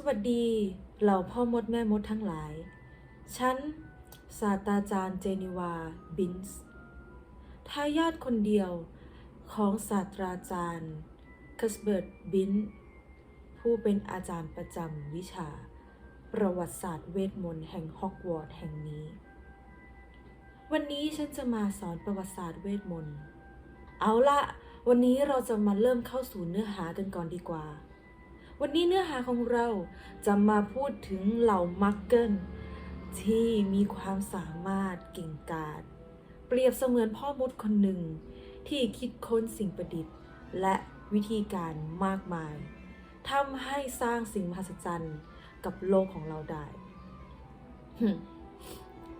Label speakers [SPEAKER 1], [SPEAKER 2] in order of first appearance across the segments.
[SPEAKER 1] สวัสดีเหล่าพ่อมดแม่มดทั้งหลาย ฉัน ศาสตราจารย์เจนิวา บินส์ ทายาทคนเดียวของศาสตราจารย์คัสเบิร์ตบิน ผู้เป็นอาจารย์ประจำวิชา ประวัติศาสตร์เวทมนต์แห่งฮอกวอตส์แห่งนี้ วันนี้ฉันจะมาสอนประวัติศาสตร์เวทมนต์ เอาละ วันนี้เราจะมาเริ่มเข้าสู่เนื้อหากันก่อนดีกว่า วันนี้เนื้อหาของเราจะมาพูดถึงเหล่ามักเกิลที่มีความสามารถเก่งกาจเปรียบเสมือนพ่อมดคนหนึ่ง ที่คิดค้นสิ่งประดิษฐ์ และวิธีการมากมายทำให้สร้างสิ่งมหัศจรรย์กับโลกของเราได้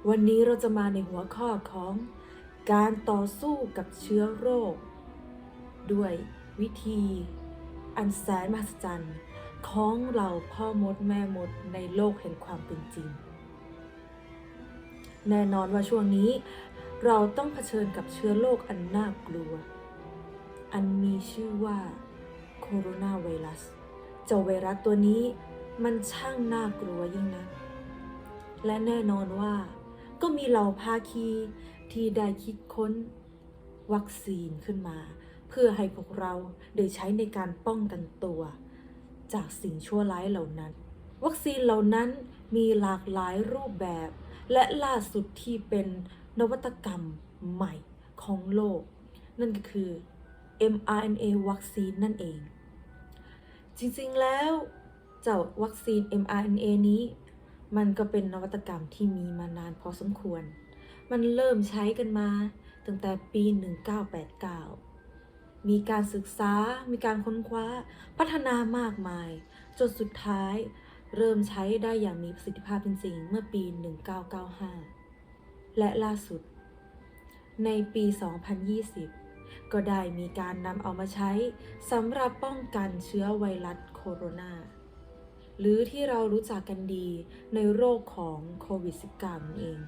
[SPEAKER 1] วันนี้เราจะมาในหัวข้อของการต่อสู้กับเชื้อโรค ด้วยวิธีอันแสนมหัศจรรย์ ของเราพ่อมดแม่มดในโลกแห่งความเป็นจริง แน่นอนว่าช่วงนี้เราต้องเผชิญกับเชื้อโรคอันน่ากลัว อันมีชื่อว่าโคโรนาไวรัส เจ้าไวรัสตัวนี้มันช่างน่ากลัวยิ่งนะ และแน่นอนว่า ก็มีเหล่าภาคีที่ได้คิดค้น วัคซีนขึ้นมา เพื่อให้พวกเราได้ใช้ในการป้องกันตัว จากสิ่งชั่วร้ายเหล่านั้น วัคซีนเหล่านั้นมีหลากหลายรูปแบบ และล่าสุดที่เป็นนวัตกรรมใหม่ของโลก นั่นก็คือ mRNA วัคซีนนั่นเอง จริงๆแล้วเจ้าวัคซีน mRNA นี้ มันก็เป็นนวัตกรรมที่มีมานานพอสมควร มันเริ่มใช้กันมาตั้งแต่ปี 1989 มีการศึกษา มีการค้นคว้า พัฒนามากมาย จนสุดท้ายเริ่มใช้ได้อย่างมีประสิทธิภาพจริงๆเมื่อปี 1995 และล่าสุด ในปี 2020 ก็ได้มีการนำเอามาใช้สำหรับป้องกันเชื้อไวรัสโคโรนา หรือที่เรารู้จักกันดีในโรคของโควิด -19 นั่นเอง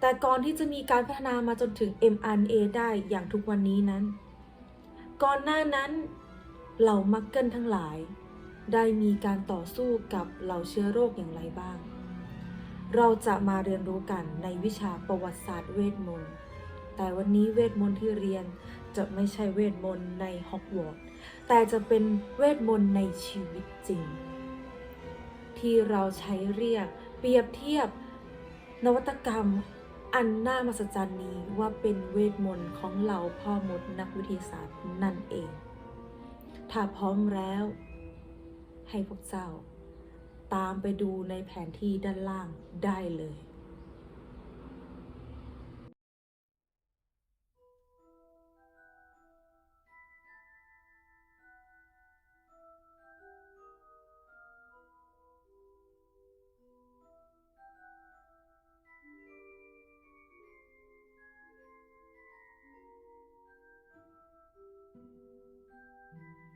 [SPEAKER 1] แต่ก่อนที่จะมีการพัฒนามาจนถึง mRNA ได้อย่างทุกวันนี้นั้น ก่อนหน้านั้นเหล่ามักเกิลทั้งหลาย ได้มีการต่อสู้กับเหล่าเชื้อโรคอย่างไรบ้าง เราจะมาเรียนรู้กันในวิชาประวัติศาสตร์เวทมนต์ แต่วันนี้เวทมนต์ที่เรียนจะไม่ใช่เวทมนต์ในฮอกวอตส์แต่จะเป็นเวทมนต์ในชีวิตจริง ที่เราใช้เรียกเปรียบเทียบนวัตกรรม อันน่ามหัศจรรย์นี้ว่าเป็นเวทมนต์ของเหล่าพ่อมดนักวิทยาศาสตร์นั่นเอง ถ้าพร้อมแล้ว ให้พวกเจ้า ตามไปดูในแผนที่ด้านล่างได้เลย